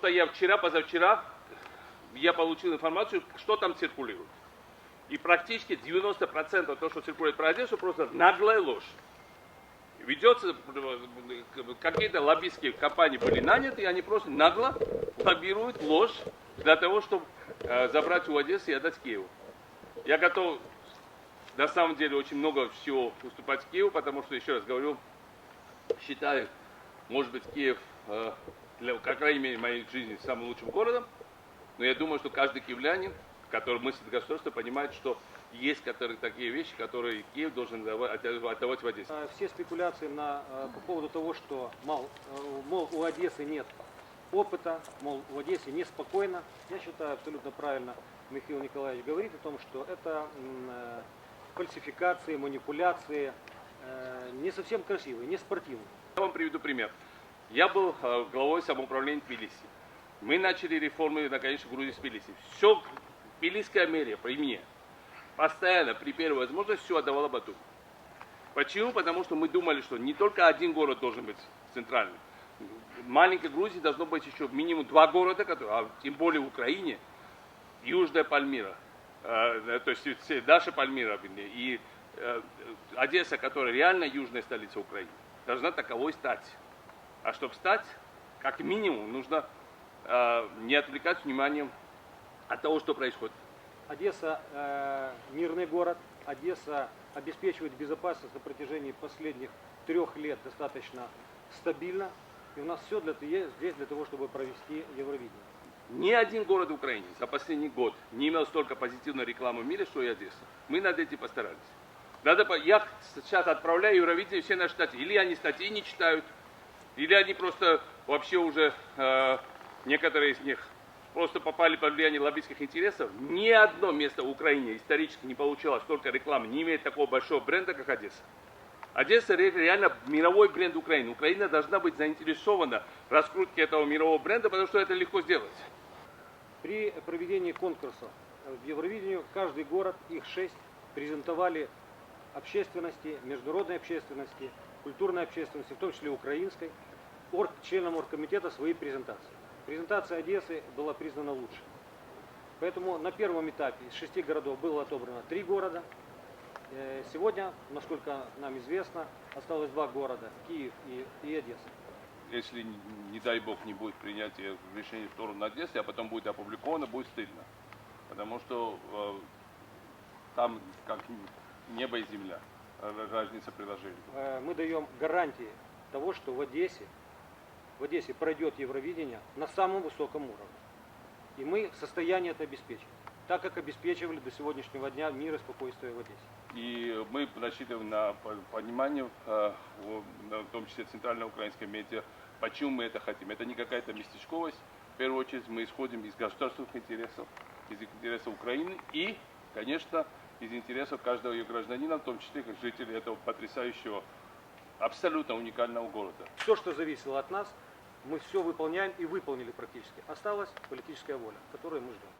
Просто я вчера, позавчера, я получил информацию, что там циркулирует. И практически 90% того, что циркулирует про Одессу, просто наглая ложь. Ведется, какие-то лоббистские компании были наняты, и они просто нагло лоббируют ложь для того, чтобы э, забрать у Одессы и отдать Киеву. Я готов, на самом деле, очень много всего уступать Киеву, потому что, еще раз говорю, считаю, может быть, Киев, э, для, как крайней мере, моей жизни самым лучшим городом, но я думаю, что каждый киевлянин, который мыслит государство, понимает, что есть которые, такие вещи, которые Киев должен давать- отдавать в Одессе. Э, Все спекуляции на, э, по поводу того, что мол, э, мол, у Одессы нет опыта, мол, в Одессе неспокойно, я считаю абсолютно правильно Михаил Николаевич говорит о том, что это э, фальсификации, манипуляции, э, не совсем красивые, не спортивные. Я вам приведу пример. Я был э, главой самоуправления Тбилиси. Мы начали реформы, наконец, в Грузии с Тбилиси. Все, Тбилисская мэрия при мне постоянно, при первой возможности, все отдавала Батуми. Почему? Потому что мы думали, что не только один город должен быть центральным. В маленькой Грузии должно быть еще минимум два города, которые, а тем более в Украине, Южная Пальмира, э, то есть Даша Пальмира, вернее, и э, Одесса, которая реально южная столица Украины, должна таковой стать. А чтобы стать, как минимум, нужно э, не отвлекать вниманием от того, что происходит. Одесса э, мирный город, Одесса обеспечивает безопасность на протяжении последних трех лет достаточно стабильно. И у нас все для, здесь для того, чтобы провести Евровидение. Ни один город Украины за последний год не имел столько позитивной рекламы в мире, что и Одесса. Мы над этим постарались. Надо, я сейчас отправляю Евровидение все наши статьи. Или они статьи не читают, или они просто вообще уже, э, некоторые из них, просто попали под влияние лоббистских интересов. Ни одно место в Украине исторически не получало столько рекламы, не имеет такого большого бренда, как Одесса. Одесса ре- реально мировой бренд Украины. Украина должна быть заинтересована в раскрутке этого мирового бренда, потому что это легко сделать. При проведении конкурса в Евровидению каждый город, их шесть, презентовали общественности, международной общественности, культурной общественности, в том числе украинской, орг, членам оргкомитета свои презентации. Презентация Одессы была признана лучшей. Поэтому на первом этапе из шести городов было отобрано три города. Э, Сегодня, насколько нам известно, осталось два города, Киев и, и Одесса. Если, не дай бог, не будет принятия решения в сторону Одессы, а потом будет опубликовано, будет стыдно. Потому что э, там как небо и земля. э, Разница предложений. Э, мы даем гарантии того, что в Одессе, в Одессе пройдет Евровидение на самом высоком уровне. И мы в состоянии это обеспечить, так как обеспечивали до сегодняшнего дня мир и спокойствие в Одессе. И мы рассчитываем на по- понимание, э, в том числе центральной украинской медиа, почему мы это хотим. Это не какая-то местечковость. В первую очередь мы исходим из государственных интересов, из интересов Украины и, конечно, из интересов каждого ее гражданина, в том числе как жителей этого потрясающего, абсолютно уникального города. Все, что зависело от нас, мы все выполняем и выполнили практически. Осталась политическая воля, которую мы ждем.